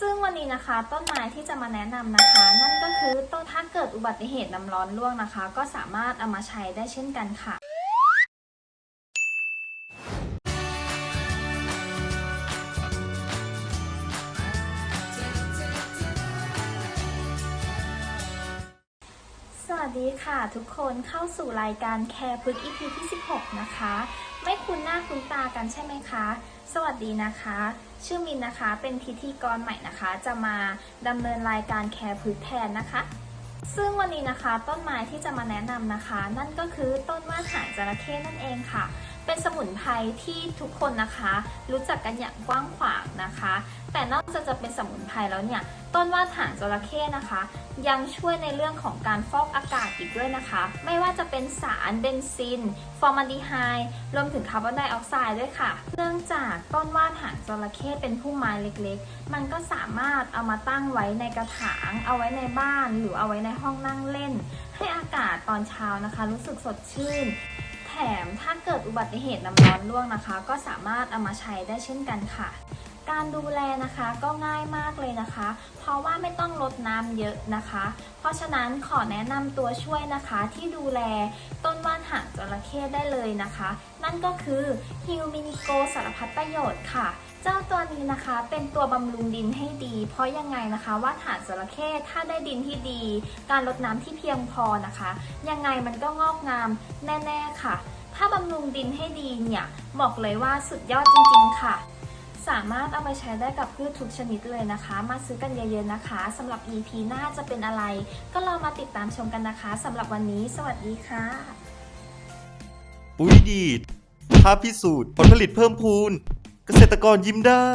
ซึ่งวันนี้นะคะต้นไม้ที่จะมาแนะนำนะคะ นั่นก็คือต้นถ้าเกิดอุบัติเหตุน้ำร้อนร่วงนะคะ ก็สามารถเอามาใช้ได้เช่นกันค่ะ วัสดีค่ะ ทุกคนเข้าสู่รายการแคร์พึก EP ที่ 16 นะคะ ไม่คุ้นหน้าคุ้นตากันใช่ไหมคะ สวัสดีนะคะ ชื่อมินนะคะเป็นพิธีกรใหม่นะคะ จะมาดำเนินรายการแคร์พึกแทนนะคะ ซึ่งวันนี้นะคะต้นไม้ที่จะมาแนะนำนะคะ นั่นก็คือต้นว่าหางจระเข้นั่นเองค่ะ เป็นสมุนไพรที่ทุกคนนะคะ รู้จักกันอย่างกว้างขวางนะคะ แต่นอกจากจะเป็นสมุนไพรแล้วเนี่ย ต้นว่านหางจระเข้นะคะ ยังช่วยในเรื่องของการฟอกอากาศอีกด้วยนะคะ ไม่ว่าจะเป็นสารเบนซิน ฟอร์มาลดีไฮด์รวมถึงคาร์บอนไดออกไซด์ด้วยค่ะ เนื่องจากต้นว่านหางจระเข้เป็นพุ่มไม้เล็กๆ มันก็สามารถเอามาตั้งไว้ในกระถาง เอาไว้ในบ้าน หรือเอาไว้ในห้องนั่งเล่น ให้อากาศตอนเช้านะคะ รู้สึกสดชื่น แถมถ้าเกิดอุบัติเหตุน้ำร้อนลวกนะคะ ก็สามารถเอามาใช้ได้เช่นกันค่ะ การดูแลนะคะก็ง่ายมากเลยนะคะ เพราะว่าไม่ต้องลดน้ำเยอะนะคะ เพราะฉะนั้นขอแนะนำตัวช่วยนะคะที่ดูแลต้นว่านหางจระเข้ได้เลยนะคะ นั่นก็คือฮิวมินิโกสารพัดประโยชน์ค่ะ เจ้าตัวนี้นะคะเป็นตัวบำรุงดินให้ดี เพราะยังไงนะคะว่าหางจระเข้ถ้าได้ดินที่ดี การลดน้ำที่เพียงพอนะคะ ยังไงมันก็งอกงามแน่ ๆค่ะ ถ้าบำรุงดินให้ดีเนี่ยบอกเลยว่าสุดยอดจริง ๆ ค่ะ สามารถเอาไปใช้ได้กับพืชทุกชนิดเลยนะคะ มาซื้อกันเยอะๆนะคะสำหรับ EP หน้าจะเป็นอะไร ก็ลองมาติดตามชมกันนะคะสำหรับวันนี้สวัสดีค่ะปุ๋ยดีดภาพพิสูจน์ผลผลิตเพิ่มพูน เกษตรกรยิ้มได้